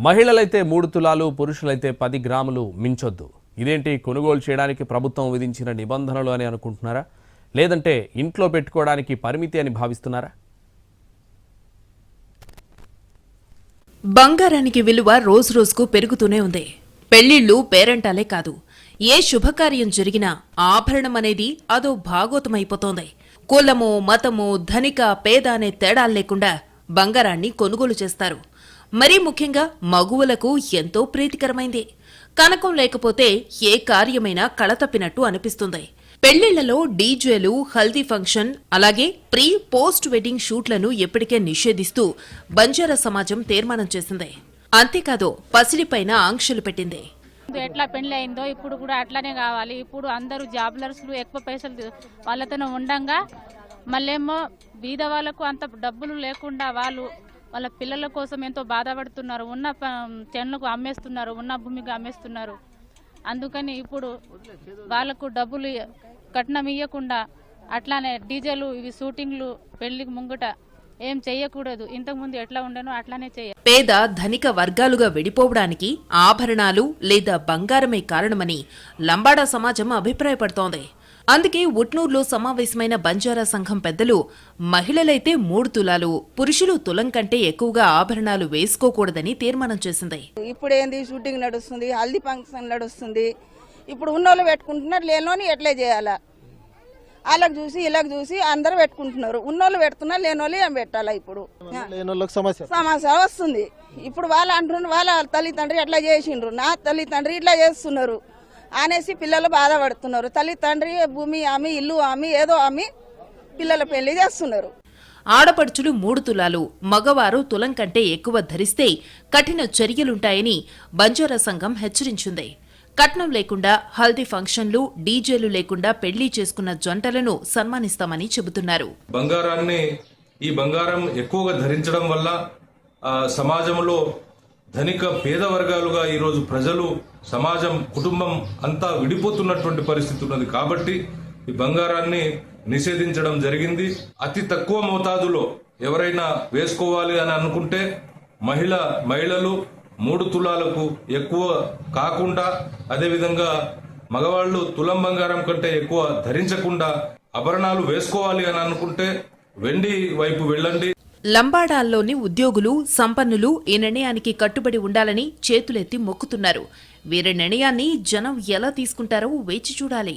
మహిళలైతే మూడు తులాలు పురుషులైతే పది గ్రాములు మించొద్దు. ఇదేంటి కొనుగోలు చేయడానికి ప్రభుత్వం విధించిన నిబంధనలు అని అనుకుంటున్నారా? లేదంటే ఇంట్లో పెట్టుకోవడానికి పరిమితి అని భావిస్తున్నారా? బంగారానికి విలువ రోజురోజుకు పెరుగుతూనే ఉంది. పెళ్ళిళ్ళు పేరంటాలే కాదు. ఏ శుభకార్యం జరిగినా ఆభరణం అనేది అదో భాగోతమైపోతోంది. కులము మతము ధనిక పేద అనే తేడాలు లేకుండా బంగారాన్ని కొనుగోలు చేస్తారు. మరీ ముఖ్యంగా మగువలకు ఎంతో ప్రీతికరమైంది. కనకం లేకపోతే ఏ కార్యమైనా కళతప్పినట్టు అనిపిస్తుంది. పెళ్ళిళ్ళలో డీజేలు హల్దీ ఫంక్షన్ అలాగే ప్రీ పోస్ట్ వెడ్డింగ్ షూట్లను ఎప్పటికే నిషేధిస్తూ బంజారా సమాజం తీర్మానం చేసింది. అంతేకాదు పసిడిపైన ఆంక్షలు పెట్టింది. ముందు ఎట్లా పెళ్ళి అయిందో ఇప్పుడు కూడా అట్లానే కావాలి. ఇప్పుడు అందరూ జాబ్లర్స్లు ఎక్కువ పైసలు వాళ్ళతోనే ఉండంగా. మళ్ళేమో బీద వాళ్ళకు అంత డబ్బులు లేకుండా వాళ్ళు వాళ్ళ పిల్లల కోసం ఎంతో బాధపడుతున్నారు. ఉన్న చెన్లకు అమ్మేస్తున్నారు. ఉన్న భూమికి అమ్మేస్తున్నారు. అందుకని ఇప్పుడు వాళ్ళకు డబ్బులు కట్నం ఇవ్వకుండా అట్లానే డీజేలు ఇవి షూటింగ్లు పెళ్ళికి ముంగట ఏం చెయ్యకూడదు. ఇంతకుముందు ఎట్లా ఉండనో అట్లానే చేయ పేద ధనిక వర్గాలుగా విడిపోవడానికి ఆభరణాలు లేదా బంగారమే కారణమని లంబాడా సమాజం అభిప్రాయపడుతోంది. అందుకే ఉట్నూరులో సమావేశమైన బంజారా సంఘం పెద్దలు మహిళలైతే మూడు తులాలు పురుషులు తులం కంటే ఎక్కువగా ఆభరణాలు వేసుకోకూడదని తీర్మానం చేసింది. ఇప్పుడు ఏంది షూటింగ్ నడుస్తుంది హల్దీ ఫంక్షన్ నడుస్తుంది. ఇప్పుడు ఉన్నోళ్ళు పెట్టుకుంటున్నారు లేనోని ఎట్లే చేయాలా? వాళ్ళకి చూసి వీళ్ళకి చూసి అందరూ పెట్టుకుంటున్నారు. ఉన్నోళ్ళు పెడుతున్నారు లేనోళ్ళు ఏం పెట్టాలా ఇప్పుడు? సమస్య. వస్తుంది. ఇప్పుడు వాళ్ళు అంటున్నారు వాళ్ళ తల్లిదండ్రి ఎట్లా చేసిండ్రు? నా తల్లిదండ్రి ఇట్లా చేస్తున్నారు. అనేసి పిల్లలు బాధపడుతున్నారు. తల్లిదండ్రి భూమి అమ్మి ఇల్లు అమ్మి ఏదో అమ్మి పిల్లల పెళ్ళి చేస్తున్నారు. ఆడపడుచులు మూడు తులాలు మగవారు తులం కంటే ఎక్కువ ధరిస్తే కఠిన చర్యలుంటాయని బంజారా సంఘం హెచ్చరించింది. కట్నం లేకుండా హల్దీ ఫంక్షన్లు డీజేలు లేకుండా పెళ్ళి చేసుకున్న జంటలను సన్మానిస్తామని చెబుతున్నారు. బంగారాన్ని ఈ బంగారం ఎక్కువగా ధరించడం వల్ల సమాజంలో ధనిక పేద వర్గాలుగా ఈరోజు ప్రజలు సమాజం కుటుంబం అంతా విడిపోతున్నటువంటి పరిస్థితి ఉన్నది కాబట్టి ఈ బంగారాన్ని నిషేధించడం జరిగింది. అతి తక్కువ మోతాదులో ఎవరైనా వేసుకోవాలి అని అనుకుంటే మహిళ మహిళలు మూడు తులాలకు ఎక్కువ కాకుండా అదేవిధంగా మగవాళ్ళు తులం బంగారం కంటే ఎక్కువ ధరించకుండా ఆభరణాలు వేసుకోవాలి అని అనుకుంటే వెండి వైపు వెళ్ళండి. లంబాడాల్లోని ఉద్యోగులు సంపన్నులు ఈ నిర్ణయానికి కట్టుబడి ఉండాలని చేతులెత్తి మొక్కుతున్నారు. వీరి నిర్ణయాన్ని జనం ఎలా తీసుకుంటారో వేచి చూడాలి.